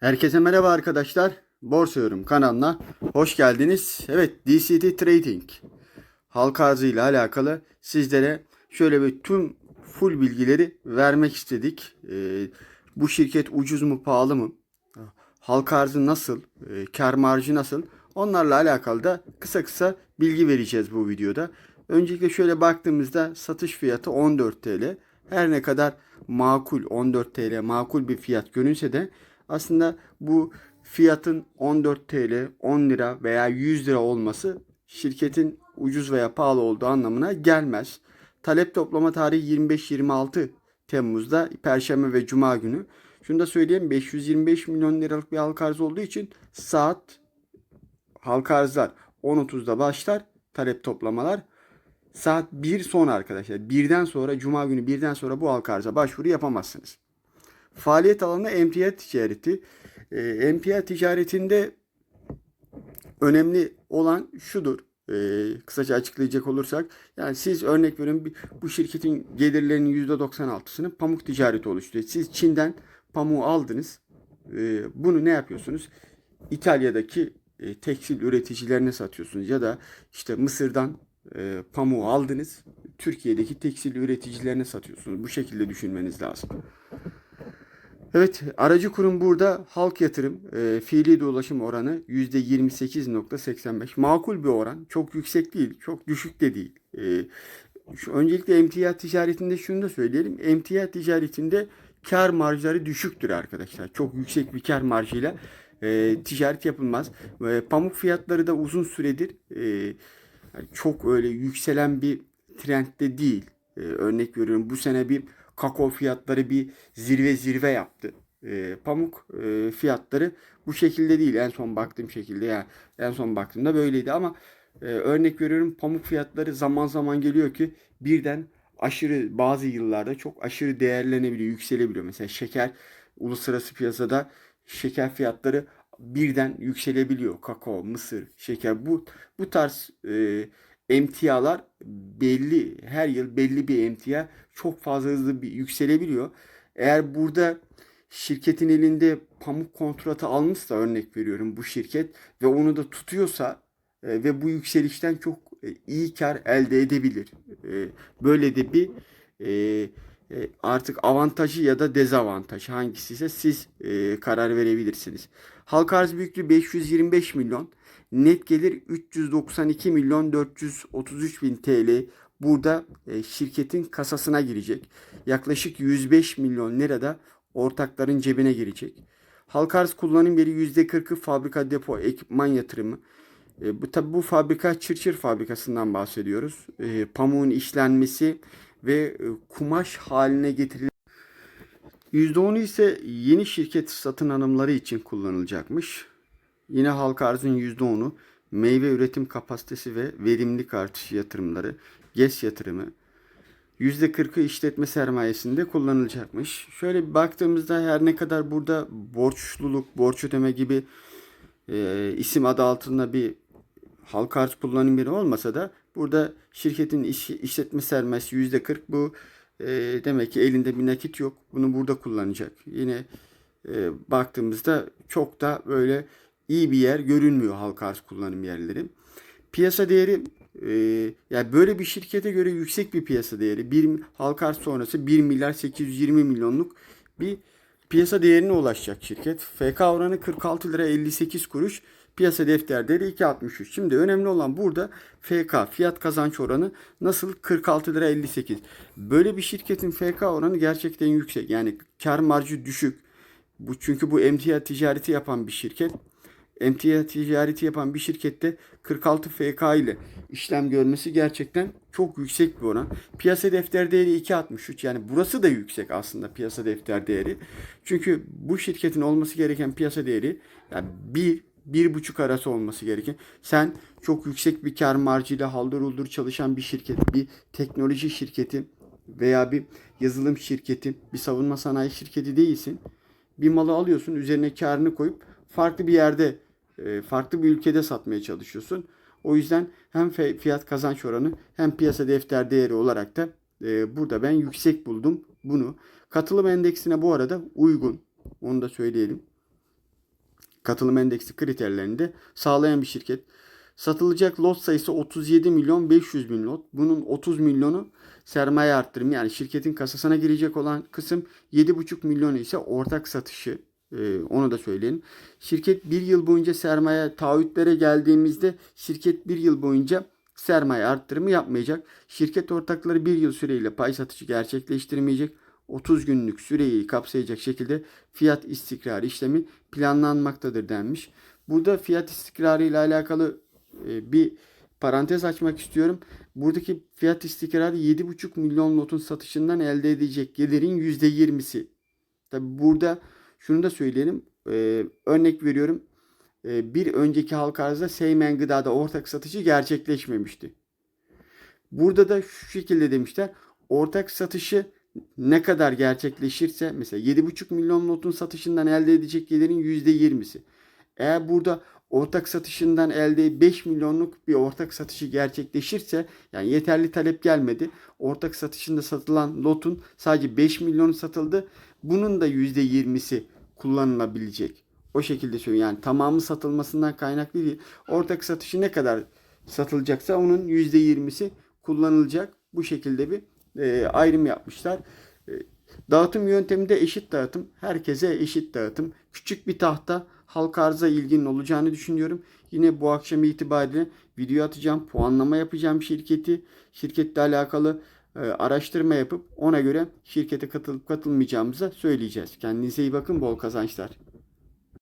Herkese merhaba arkadaşlar. Borsa Yorum kanalına hoş geldiniz. Evet DCT Trading halka arzı ile alakalı sizlere şöyle bir tüm full bilgileri vermek istedik. Ee, bu şirket ucuz mu pahalı mı? Halka arzı nasıl? Ee, kar marjı nasıl? Onlarla alakalı da kısa kısa bilgi vereceğiz bu videoda. Öncelikle şöyle baktığımızda satış fiyatı 14 TL. Her ne kadar makul 14 TL makul bir fiyat görünse de aslında bu fiyatın 14 TL, 10 lira veya 100 lira olması şirketin ucuz veya pahalı olduğu anlamına gelmez. Talep toplama tarihi 25-26 Temmuz'da Perşembe ve Cuma günü. Şunu da söyleyeyim 525 milyon liralık bir halka arz olduğu için saat halka arzlar 10.30'da başlar talep toplamalar. Saat 1 sonra arkadaşlar. Birden sonra Cuma günü birden sonra bu halka arza başvuru yapamazsınız. Faaliyet alanı emtia ticareti. E, emtia ticaretinde önemli olan şudur. E, kısaca açıklayacak olursak yani siz örnek verin bu şirketin gelirlerinin %96'sını pamuk ticareti oluşturuyor. Siz Çin'den pamuğu aldınız. E, bunu ne yapıyorsunuz? İtalya'daki e, tekstil üreticilerine satıyorsunuz ya da işte Mısır'dan e, pamuğu aldınız. Türkiye'deki tekstil üreticilerine satıyorsunuz. Bu şekilde düşünmeniz lazım. Evet, aracı kurum burada halk yatırım, e, fiili dolaşım oranı %28.85. Makul bir oran. Çok yüksek değil, çok düşük de değil. E, şu, öncelikle emtia ticaretinde şunu da söyleyelim. Emtia ticaretinde kar marjları düşüktür arkadaşlar. Çok yüksek bir kar marjıyla e, ticaret yapılmaz. E, pamuk fiyatları da uzun süredir e, yani çok öyle yükselen bir trendde değil. E, örnek veriyorum bu sene bir kakao fiyatları bir zirve zirve yaptı. E, pamuk e, fiyatları bu şekilde değil. En son baktığım şekilde ya yani en son baktığımda böyleydi ama e, örnek veriyorum pamuk fiyatları zaman zaman geliyor ki birden aşırı bazı yıllarda çok aşırı değerlenebiliyor, yükselebiliyor. Mesela şeker uluslararası piyasada şeker fiyatları birden yükselebiliyor. Kakao, mısır, şeker bu bu tarz e, emtialar belli her yıl belli bir emtia çok fazla hızlı bir yükselebiliyor. Eğer burada şirketin elinde pamuk kontratı almışsa örnek veriyorum bu şirket ve onu da tutuyorsa e, ve bu yükselişten çok e, iyi kar elde edebilir. E, böyle de bir e, e, artık avantajı ya da dezavantajı hangisi ise siz e, karar verebilirsiniz. Halka arz büyüklüğü 525 milyon. Net gelir 392 milyon 433 bin TL burada e, şirketin kasasına girecek. Yaklaşık 105 milyon lira da ortakların cebine girecek. Halka arz kullanım yeri %40'ı fabrika depo ekipman yatırımı. E, bu tabi bu fabrika Çırçır fabrikasından bahsediyoruz. E, pamuğun işlenmesi ve e, kumaş haline getirilen %10'u ise yeni şirket satın alımları için kullanılacakmış. Yine halka arzın %10'u meyve üretim kapasitesi ve verimlilik artışı yatırımları, GES yatırımı %40'ı işletme sermayesinde kullanılacakmış. Şöyle bir baktığımızda her ne kadar burada borçluluk, borç ödeme gibi e, isim adı altında bir halka arz kullanım yeri olmasa da burada şirketin iş, işletme sermayesi %40 bu e, demek ki elinde bir nakit yok. Bunu burada kullanacak. Yine e, baktığımızda çok da böyle iyi bir yer görünmüyor halka arz kullanım yerleri. Piyasa değeri e, yani böyle bir şirkete göre yüksek bir piyasa değeri. Bir halka arz sonrası 1 milyar 820 milyonluk bir piyasa değerine ulaşacak şirket. FK oranı 46 lira 58 kuruş. Piyasa defter değeri 2.63. Şimdi önemli olan burada FK fiyat kazanç oranı nasıl 46 lira 58. Böyle bir şirketin FK oranı gerçekten yüksek. Yani kar marjı düşük. Bu çünkü bu emtia ticareti yapan bir şirket. Emtia ticareti yapan bir şirkette 46 FK ile işlem görmesi gerçekten çok yüksek bir oran. Piyasa defter değeri 2.63 yani burası da yüksek aslında piyasa defter değeri. Çünkü bu şirketin olması gereken piyasa değeri yani 1 bir buçuk arası olması gereken. Sen çok yüksek bir kar marjıyla haldır uldur çalışan bir şirket, bir teknoloji şirketi veya bir yazılım şirketi, bir savunma sanayi şirketi değilsin. Bir malı alıyorsun, üzerine karını koyup farklı bir yerde, farklı bir ülkede satmaya çalışıyorsun. O yüzden hem fiyat kazanç oranı hem piyasa defter değeri olarak da e, burada ben yüksek buldum bunu. Katılım endeksine bu arada uygun. Onu da söyleyelim. katılım endeksi kriterlerinde sağlayan bir şirket. Satılacak lot sayısı 37 milyon 500 bin lot. Bunun 30 milyonu sermaye arttırımı yani şirketin kasasına girecek olan kısım 7,5 milyonu ise ortak satışı. Ee, onu da söyleyelim. Şirket bir yıl boyunca sermaye taahhütlere geldiğimizde şirket bir yıl boyunca sermaye arttırımı yapmayacak. Şirket ortakları bir yıl süreyle pay satışı gerçekleştirmeyecek. 30 günlük süreyi kapsayacak şekilde fiyat istikrarı işlemi planlanmaktadır denmiş. Burada fiyat istikrarı ile alakalı e, bir parantez açmak istiyorum. Buradaki fiyat istikrarı 7,5 milyon lotun satışından elde edecek gelirin %20'si. Tabi burada şunu da söyleyelim. E, örnek veriyorum. E, bir önceki halka arzda Seymen Gıda'da ortak satışı gerçekleşmemişti. Burada da şu şekilde demişler. Ortak satışı ne kadar gerçekleşirse mesela 7,5 milyon lotun satışından elde edecek gelirin %20'si. Eğer burada ortak satışından elde 5 milyonluk bir ortak satışı gerçekleşirse yani yeterli talep gelmedi. Ortak satışında satılan lotun sadece 5 milyonu satıldı. Bunun da %20'si kullanılabilecek. O şekilde söylüyorum. Yani tamamı satılmasından kaynaklı değil. Ortak satışı ne kadar satılacaksa onun %20'si kullanılacak. Bu şekilde bir e, ayrım yapmışlar. E, dağıtım yöntemi de eşit dağıtım. Herkese eşit dağıtım. Küçük bir tahta halka arıza ilginin olacağını düşünüyorum. Yine bu akşam itibariyle video atacağım. Puanlama yapacağım şirketi. Şirketle alakalı e, araştırma yapıp ona göre şirkete katılıp katılmayacağımıza söyleyeceğiz. Kendinize iyi bakın. Bol kazançlar.